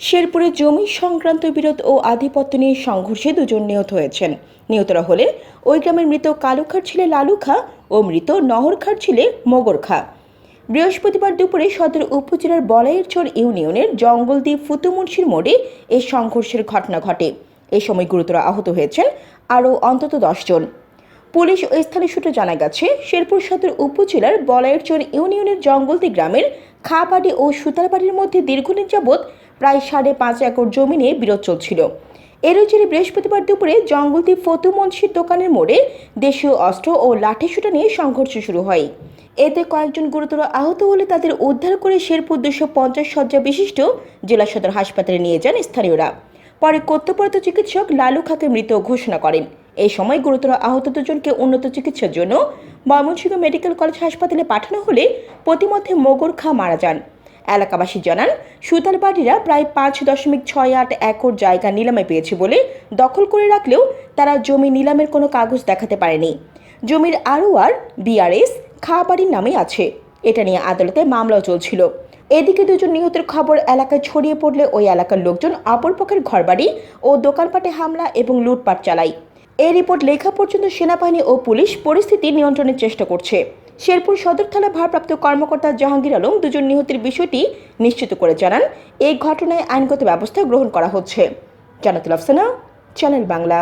শেরপুরে জমি সংক্রান্ত বিরোধ ও আধিপত্য নিয়ে সংঘর্ষে দুজন নিহত হয়েছেন। নিহতরা হলেন ওই গ্রামের মৃত কালুখার ছেলে লালু খা ও মৃত নহরখার ছেলে মগর খা বৃহস্পতিবার দুপুরে সদর উপজেলার বলাইরচর ইউনিয়নের জঙ্গলদ্বীপ ফুতুমুন্সির মোড়ে এই সংঘর্ষের ঘটনা ঘটে। এ সময় গুরুতর আহত হয়েছেন আরও অন্তত দশজন পুলিশ ও স্থানীয় সূত্রে জানা গেছে, শেরপুর সদর উপজেলার বলাইরচর ইউনিয়নের জঙ্গলদি গ্রামের খাবাড়ি ও সুতারবাড়ির মধ্যে দীর্ঘদিন যাবৎ প্রায় সাড়ে পাঁচ একর জমি নিয়ে বিরোধ চলছিল। এরই জেরে বৃহস্পতিবার দুপুরে জঙ্গলদ্বীপ ফতু মুন্সির দোকানের মোড়ে দেশীয় অস্ত্র ও লাঠিসুটা নিয়ে সংঘর্ষ শুরু হয়। এতে কয়েকজন গুরুতর আহত হলে তাদের উদ্ধার করে শেরপুর দুশো পঞ্চাশ শয্যা বিশিষ্ট জেলা সদর হাসপাতালে নিয়ে যান স্থানীয়রা। পরে কর্তব্যরত চিকিৎসক লালু খাকে মৃত ঘোষণা করেন। এই সময় গুরুতর আহত দুজনকে উন্নত চিকিৎসার জন্য ময়মনসিংহ মেডিকেল কলেজ হাসপাতালে পাঠানো হলে প্রতিমধ্যে মোগর খা মারা যান। এলাকাবাসী জানান সুতারবাড়িরা প্রায় পাঁচ দশমিক ছয় আট একর জায়গা নিলামে পেয়েছে বলে দখল করে রাখলেও তারা জমি নিলামের কোনো কাগজ দেখাতে পারেনি। জমির আরওয়ার বিআরএস খাবাড়ির নামে আছে। এটা নিয়ে আদালতে মামলাও চলছিল। এদিকে দুজন নিহতের খবর এলাকায় ছড়িয়ে পড়লে ওই এলাকার লোকজন অপরপক্ষের ঘরবাড়ি ও দোকানপাটে হামলা এবং লুটপাট চালায়। এই রিপোর্ট লেখা পর্যন্ত সেনাবাহিনী ও পুলিশ পরিস্থিতি নিয়ন্ত্রণের চেষ্টা করছে। শেরপুর সদর থানা ভারপ্রাপ্ত কর্মকর্তা জাহাঙ্গীর আলম দুজন নিহতের বিষয়টি নিশ্চিত করে জানান। এই ঘটনায় আইনগত ব্যবস্থা গ্রহণ করা হচ্ছে। জানাতুল আফসানা, চ্যানেল বাংলা।